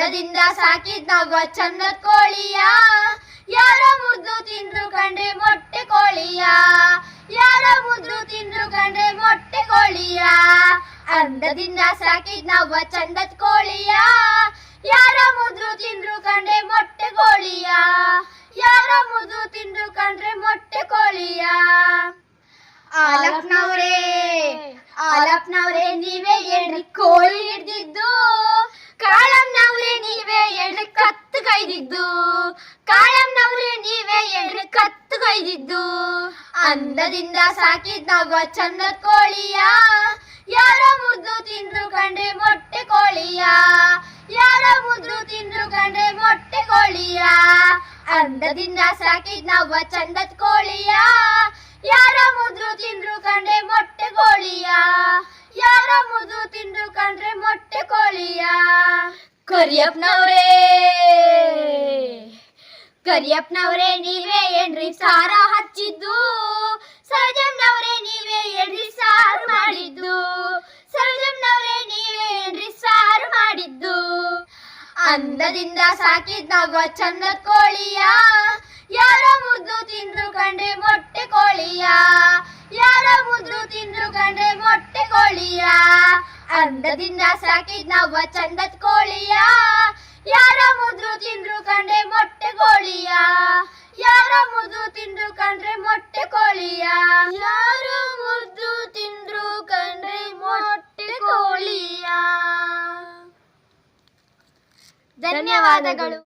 ಅಂದದಿಂದ ಸಾಕಿದ್ ನಾವ ಚಂದದ ಕೋಳಿಯ. ಯಾರ ಮುದ್ದು ತಿಂದ್ರು ಕಂಡ್ರೆ ಮೊಟ್ಟೆ ಕೋಳಿಯ. ಯಾರ ಮುದ್ದು ತಿಂದ್ರು ಕಂಡ್ರೆ ಮೊಟ್ಟೆ ಕೋಳಿಯ. ಅಂದದಿಂದ ಸಾಕಿದ್ ನಾವ ಚಂದದ ಕೋಳಿಯ. ಯಾರ ಮುದ್ರು ತಿಂದ್ರು ಕಂಡ್ರೆ ಮೊಟ್ಟೆ ಕೋಳಿಯ. ಯಾರ ಮುದ್ದು ತಿಂದ್ರು ಕಂಡ್ರೆ ಮೊಟ್ಟೆ ಕೋಳಿಯ. ಆಲಪ್ನವ್ರೇ ಆಲಪ್ನವ್ರೇ ನೀವೇ ಹೇಳ್ರಿ ಕತ್ತು ಕೈದಿದ್ದು. ಅಂದದಿಂದ ಸಾಕಿದ್ ನಾವ ಚಂದದ ಕೋಳಿಯ. ಯಾರ ಮುದ್ದು ತಿಂದ್ರು ಕಂಡ್ರೆ ಮೊಟ್ಟೆ ಕೋಳಿಯ. ಯಾರ ಮುದ್ದು ತಿಂದ್ರು ಕಂಡ್ರೆ ಮೊಟ್ಟೆ ಕೋಳಿಯ. ಅಂದದಿಂದ ಸಾಕಿದ್ ನಾವ ಚಂದದ ಕೋಳಿಯ. ಯಾರ ಮುದ್ರು ತಿಂದ್ರು ಕಂಡ್ರೆ ಮೊಟ್ಟೆ ಕೋಳಿಯ. ಯಾರ ಮುದ್ರು ತಿಂದ್ರು ಕಂಡ್ರೆ ಮೊಟ್ಟೆ ಕೋಳಿಯ. ಕರಿಯಪ್ಪನವ್ರೇ. ಕರಿಯಪ್ಪನವ್ರೇ ನೀವೇ ಏನ್ರಿ ಸಾರ ಹಚ್ಚಿದ್ದು? ಸರ್ಜಮ್ನವರೇ ನೀವೇ ಏನ್ರಿ ಸಾರು ಮಾಡಿದ್ದು? ಸರ್ಜಮ್ನವರೇ ನೀವೇ ಏನ್ರಿ ಸಾರು ಮಾಡಿದ್ದು? ಅಂದದಿಂದ ಸಾಕಿದ್ ಚಂದದ ಕೋಳಿಯ, ಯಾರ ಮುದ್ದು ತಿಂದ್ರು ಕಂಡ್ರೆ ಮೊಟ್ಟೆ ಕೋಳಿಯ? ಯಾರ ಮುದ್ದು ತಿಂದ್ರು ಕಂಡ್ರೆ ಮೊಟ್ಟೆ ಕೋಳಿಯ? ಅಂದದಿಂದ ಸಾಕಿದ್ ನಾವ ಚಂದದ ಕೋಳಿಯ ಕೋಳಿಯ ಯಾರು ಮುದ್ದು ತಿಂದ್ರು ಕಂಡ್ರೆ ಮೊಟ್ಟೆ ಕೋಳಿಯ? ಧನ್ಯವಾದಗಳು.